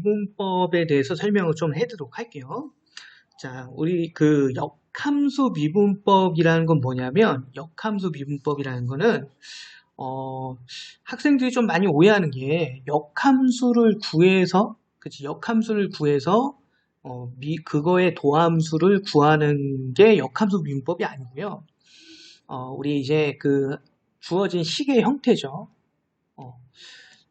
미분법에 대해서 설명을 좀 해드리도록 할게요. 자, 우리 그 역함수 미분법이라는 건 뭐냐면 역함수 미분법이라는 거는 어, 학생들이 좀 많이 오해하는 게 역함수를 구해서 그치 역함수를 구해서 어, 미, 그거의 도함수를 구하는 게 역함수 미분법이 아니고요. 어, 우리 이제 그 주어진 식의 형태죠. 어,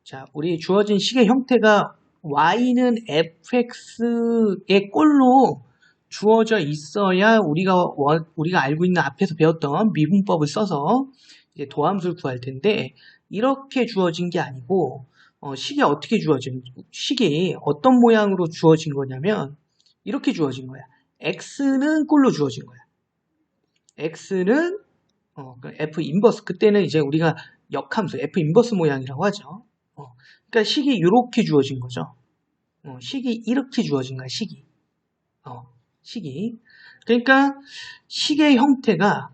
자, 우리 주어진 식의 형태가 y는 fx의 꼴로 주어져 있어야 우리가 원- 우리가 알고 있는 앞에서 배웠던 미분법을 써서 이제 도함수를 구할 텐데 이렇게 주어진 게 아니고 어, 식이 어떻게 주어진 식이 어떤 모양으로 주어진 거냐면 이렇게 주어진 거야. x는 꼴로 주어진 거야. x는 어, 그 f 인버스 그때는 이제 우리가 역함수 f 인버스 모양이라고 하죠. 어, 그러니까 식이 이렇게 주어진 거죠. 어, 식이 이렇게 주어진 거야. 식이. 어, 식이. 그러니까 식의 형태가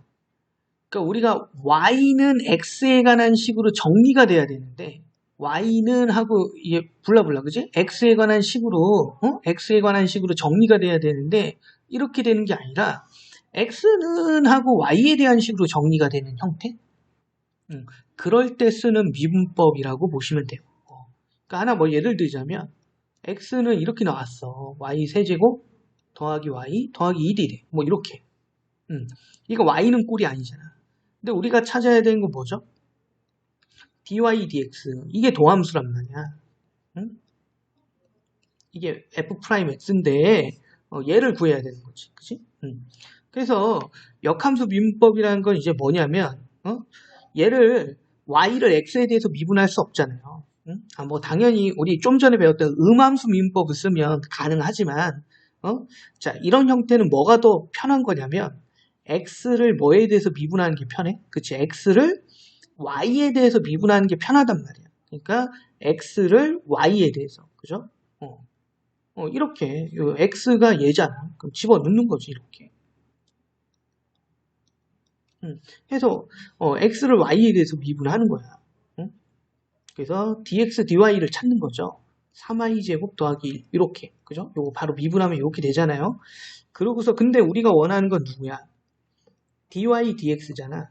그러니까 우리가 y는 x에 관한 식으로 정리가 돼야 되는데 y는 하고 이게 불라불라 그지? x에 관한 식으로 어? x에 관한 식으로 정리가 돼야 되는데 이렇게 되는 게 아니라 x는 하고 y에 대한 식으로 정리가 되는 형태? 음, 그럴 때 쓰는 미분법이라고 보시면 돼요. 어, 그러니까 하나 뭐 예를 들자면 x는 이렇게 나왔어. y 세제곱 더하기 y 더하기 1이래. 뭐 이렇게. 음, 이거 y는 꼴이 아니잖아. 근데 우리가 찾아야 되는 건 뭐죠? dy dx 이게 도함수란 말이야. 응? 이게 f 프라임 x인데 어, 얘를 구해야 되는 거지, 그치? 음. 그래서 역함수 미분법이라는 건 이제 뭐냐면 어? 얘를 y를 x에 대해서 미분할 수 없잖아요. 응? 아, 뭐 당연히 우리 좀 전에 배웠던 음함수 미분법을 쓰면 가능하지만 어? 자 이런 형태는 뭐가 더 편한 거냐면 x를 뭐에 대해서 미분하는 게 편해? 그치? x를 y에 대해서 미분하는 게 편하단 말이야. 그러니까 x를 y에 대해서 그죠? 어, 어, 이렇게 요 x가 얘잖아. 그럼 집어넣는 거지 이렇게. 음, 해서 어, x를 y에 대해서 미분하는 거야. 응? 그래서 dx dy를 찾는 거죠. 3y제곱 더하기 1 이렇게 그죠? 요거 바로 미분하면 이렇게 되잖아요. 그러고서 근데 우리가 원하는 건 누구야? dy dx잖아.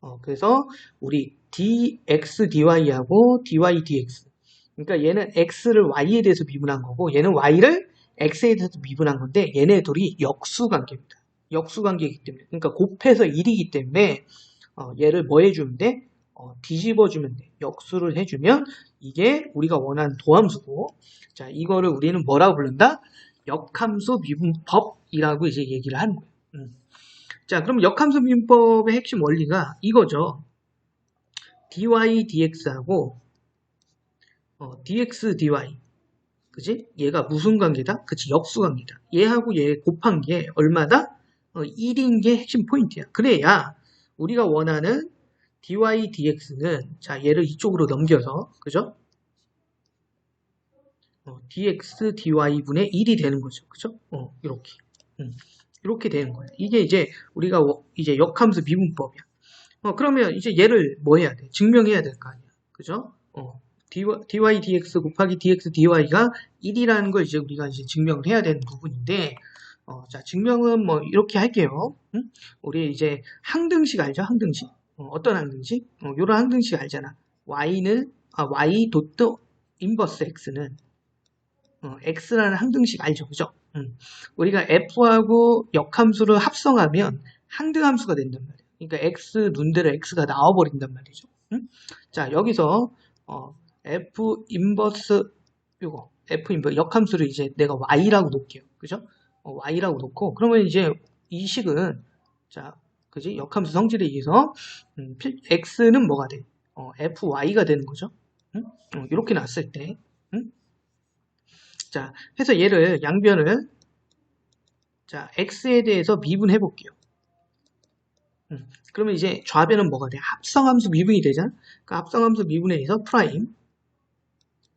어, 그래서 우리 dx dy하고 dy dx 그러니까 얘는 x를 y에 대해서 미분한 거고 얘는 y를 x에 대해서 미분한 건데 얘네 둘이 역수 관계입니다. 역수 관계이기 때문에 그러니까 곱해서 1이기 때문에 어, 얘를 뭐 해주면 돼? 어, 뒤집어 주면 돼. 역수를 해주면 이게 우리가 원하는 도함수고 자 이거를 우리는 뭐라고 부른다? 역함수 미분법이라고 이제 얘기를 하는 거예요. 음. 자 그럼 역함수 미분법의 핵심 원리가 이거죠. dy dx하고 어, dx dy 그지? 얘가 무슨 관계다? 그치 역수 관계다. 얘하고 얘 곱한 게 얼마다? 어, 1인 게 핵심 포인트야. 그래야 우리가 원하는 dy dx는 자 얘를 이쪽으로 넘겨서 그죠? 어, dx dy분의 1이 되는 거죠. 그죠? 어, 이렇게. 음, 이렇게 되는 거예요. 이게 이제 우리가 워- 이제 역함수 미분법이야. 어, 그러면 이제 얘를 뭐 해야 돼? 증명해야 될 거 아니야. 그죠? 어, dy, dx 곱하기 dx dy가 1이라는 걸 이제 우리가 이제 증명을 해야 되는 부분인데, 어, 자, 증명은 뭐 이렇게 할게요. 응? 우리 이제 항등식 알죠? 항등식. 어, 떤 항등식? 어, 요런 항등식 알잖아. y는, 아, y 도트 인버스 x는, 어, x라는 항등식 알죠? 그죠? 음. 우리가 f하고 역함수를 합성하면 항등함수가 된단 말이에요. 그러니까 x 눈대로 x가 나와버린단 말이죠. 응? 자, 여기서, 어, f 인버스, 요거, f 인버스 역함수를 이제 내가 y라고 놓을게요. 그죠? 어, y라고 놓고, 그러면 이제 이 식은, 자, 그지? 역함수 성질에 의해서, 음, 필- x는 뭐가 돼? 어, fy가 되는 거죠. 응? 어, 이렇게 놨을 때, 응? 자, 해서 얘를, 양변을, 자, x에 대해서 미분해 볼게요. 음, 그러면 이제 좌변은 뭐가 돼? 합성함수 미분이 되잖아? 그 합성함수 미분에 의해서 프라임,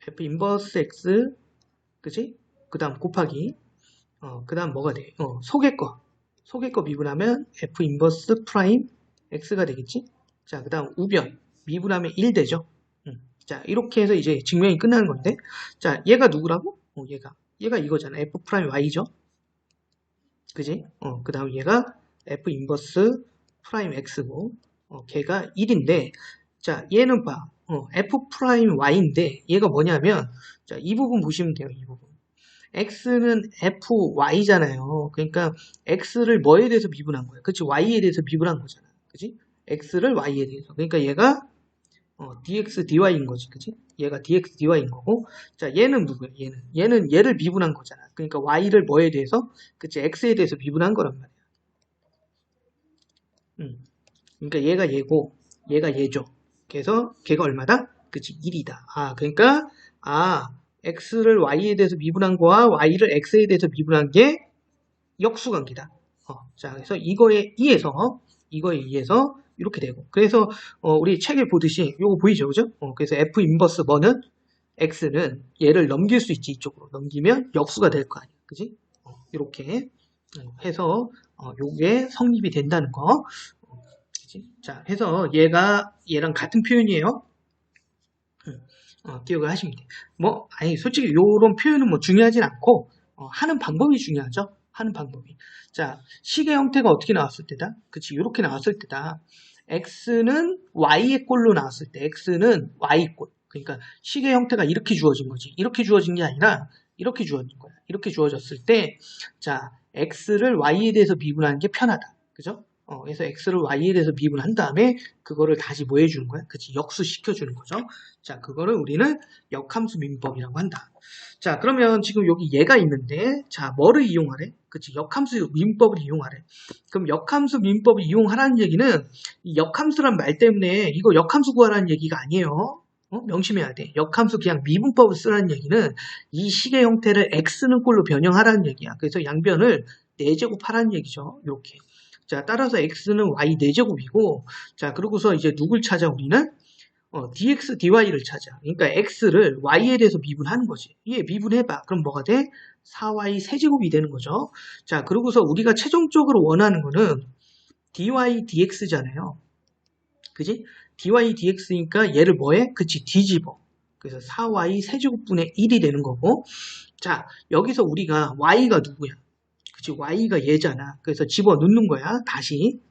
f 인버스 x, 그지? 그 다음 곱하기, 어, 그 다음 뭐가 돼? 어, 속의 거. 속의 거 미분하면 f 인버스 프라임 x가 되겠지? 자, 그 다음 우변. 미분하면 1 되죠? 음, 자, 이렇게 해서 이제 증명이 끝나는 건데, 자, 얘가 누구라고? 어, 얘가. 얘가 이거잖아. f 프라임 y죠. 그지? 어, 그 다음 얘가 f 인버스 프라임 x고, 어, 걔가 1인데, 자, 얘는 봐. 어, f 프라임 y인데, 얘가 뭐냐면, 자, 이 부분 보시면 돼요, 이 부분. X는 fy잖아요. 그러니까 x를 뭐에 대해서 미분한 거야? 그치? y에 대해서 미분한 거잖아. 그치? x를 y에 대해서. 그러니까 얘가 어, dx dy인 거지. 그치? 얘가 dx dy인 거고. 자, 얘는 누구야? 얘는. 얘는 얘를 미분한 거잖아. 그러니까 y를 뭐에 대해서? 그치? x에 대해서 미분한 거란 말이야. 음. 그러니까 얘가 얘고 얘가 얘죠. 그래서 걔가 얼마다? 그치? 1이다. 아, 그러니까 아, x를 y에 대해서 미분한 거와 y를 x에 대해서 미분한 게 역수관계다. 어, 자, 그래서 이거에 의해서 이거에 의해서 이렇게 되고 그래서 어, 우리 책에 보듯이 이거 보이죠, 그죠? 어, 그래서 f 인버스 뭐는 x는 얘를 넘길 수 있지 이쪽으로 넘기면 역수가 될 거 아니야, 그지? 어, 이렇게 해서 어, 요게 성립이 된다는 거. 어? 자, 해서 얘가 얘랑 같은 표현이에요. 음. 어, 기억을 하시면 돼요. 뭐, 아니, 솔직히 요런 표현은 뭐 중요하진 않고, 어, 하는 방법이 중요하죠? 하는 방법이. 자, 식의 형태가 어떻게 나왔을 때다? 그치, 요렇게 나왔을 때다. x는 y의 꼴로 나왔을 때, x는 y 꼴. 그러니까 식의 형태가 이렇게 주어진 거지. 이렇게 주어진 게 아니라, 이렇게 주어진 거야. 이렇게 주어졌을 때, 자, x를 y에 대해서 미분하는 게 편하다. 그죠? 어, 그래서 x를 y에 대해서 미분한 다음에 그거를 다시 뭐 해주는 거야? 그치 역수시켜주는 거죠. 자, 그거를 우리는 역함수 민법이라고 한다. 자, 그러면 지금 여기 얘가 있는데 자, 뭐를 이용하래? 그치 역함수 민법을 이용하래. 그럼 역함수 민법을 이용하라는 얘기는 이 역함수란 말 때문에 이거 역함수 구하라는 얘기가 아니에요. 어? 명심해야 돼. 역함수 그냥 미분법을 쓰라는 얘기는 이 식의 형태를 x는 꼴로 변형하라는 얘기야. 그래서 양변을 4제곱하라는 얘기죠. 이렇게. 자, 따라서 x는 y 4제곱이고, 자, 그러고서 이제 누굴 찾아, 우리는? 어, dx, dy를 찾아. 그러니까 x를 y에 대해서 미분하는 거지. 예, 미분해봐. 그럼 뭐가 돼? 4y 세제곱이 되는 거죠. 자, 그러고서 우리가 최종적으로 원하는 거는 dy, dx잖아요. 그지? dy, dx니까 얘를 뭐해? 그치, 뒤집어. 그래서 4y 세제곱분의 1이 되는 거고. 자, 여기서 우리가 y가 누구야? 그치, y가 얘잖아. 그래서 집어넣는 거야. 다시.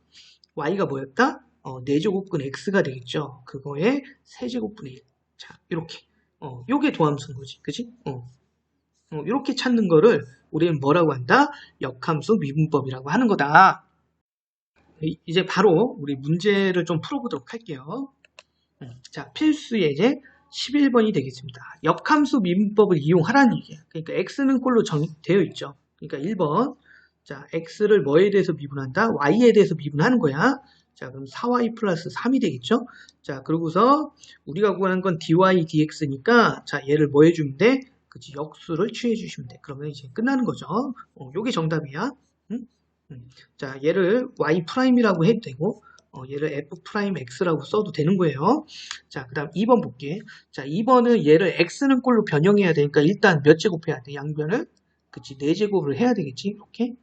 y가 뭐였다? 어, 4제곱근 x가 되겠죠. 그거에 세제곱분의 1. 자, 이렇게. 어, 요게 도함수인 거지. 그치? 어. 어, 이렇게 찾는 거를 우리는 뭐라고 한다? 역함수 미분법이라고 하는 거다. 이제 바로 우리 문제를 좀 풀어보도록 할게요. 음, 자, 필수의 이제 11번이 되겠습니다. 역함수 미분법을 이용하라는 얘기야. 그러니까 x는 꼴로 정 되어 있죠. 그러니까 1번. 자, x를 뭐에 대해서 미분한다? y에 대해서 미분하는 거야. 자, 그럼 4y 플러스 3이 되겠죠? 자, 그러고서 우리가 구하는 건 dy, dx니까 자, 얘를 뭐 해주면 돼? 그치, 역수를 취해 주시면 돼. 그러면 이제 끝나는 거죠. 어, 요게 정답이야. 응? 응. 자, 얘를 y 프라임이라고 해도 되고, 어, 얘를 f 프라임 x라고 써도 되는 거예요. 자, 그 다음 2번 볼게. 자, 2번은 얘를 x는 꼴로 변형해야 되니까 일단 몇 제곱해야 돼? 양변을? 그치, 4제곱을 해야 되겠지? 이렇게.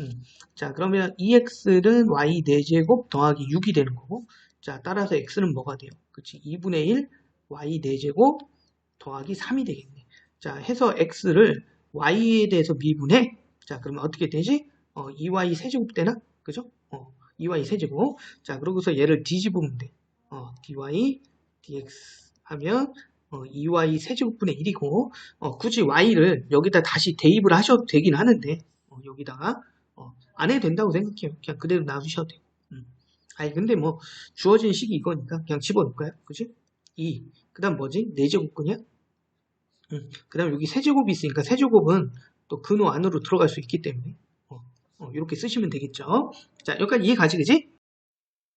음. 자, 그러면 2x는 y 4제곱 더하기 6이 되는 거고, 자, 따라서 x는 뭐가 돼요? 그치, 2분의 1 y 4제곱 더하기 3이 되겠네. 자, 해서 x를 y에 대해서 미분해. 자, 그러면 어떻게 되지? 어, 2y 세제곱 되나? 그죠? 어, 2y 세제곱. 자, 그러고서 얘를 뒤집으면 돼. 어, dy, dx 하면 어, 2y 세제곱분의 1이고 어, 굳이 y를 여기다 다시 대입을 하셔도 되긴 하는데 어, 여기다가 어, 안 해도 된다고 생각해요. 그냥 그대로 놔두셔도 돼요. 음. 아니 근데 뭐 주어진 식이 이거니까 그냥 집어넣을까요? 그지? 2. 그 다음 뭐지? 4제곱근이야? 음. 그 다음 여기 세제곱이 있으니까 세제곱은 또 근호 안으로 들어갈 수 있기 때문에 어, 어, 이렇게 쓰시면 되겠죠. 자 여기까지 이해 가지 그지?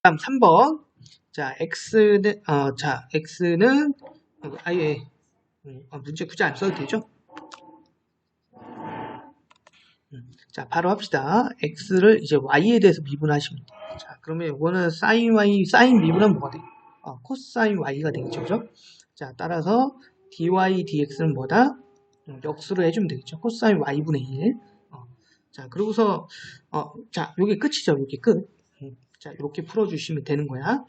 다음 3번 자 x는 어, 자 x는 아예 음, 아, 문제 굳이 안 써도 되죠? 음, 자, 바로 합시다. x를 이제 y에 대해서 미분하시면 돼요. 자, 그러면 이거는 sin y, sin 미분하면 뭐가 돼요? 어, 코사인 y가 되겠죠, 그죠? 자, 따라서 dy, dx는 뭐다? 음, 역수를 해주면 되겠죠. 코사인 y분의 1. 어, 자, 그러고서, 어, 자, 요게 끝이죠, 요게 끝. 음, 자, 이렇게 풀어주시면 되는 거야.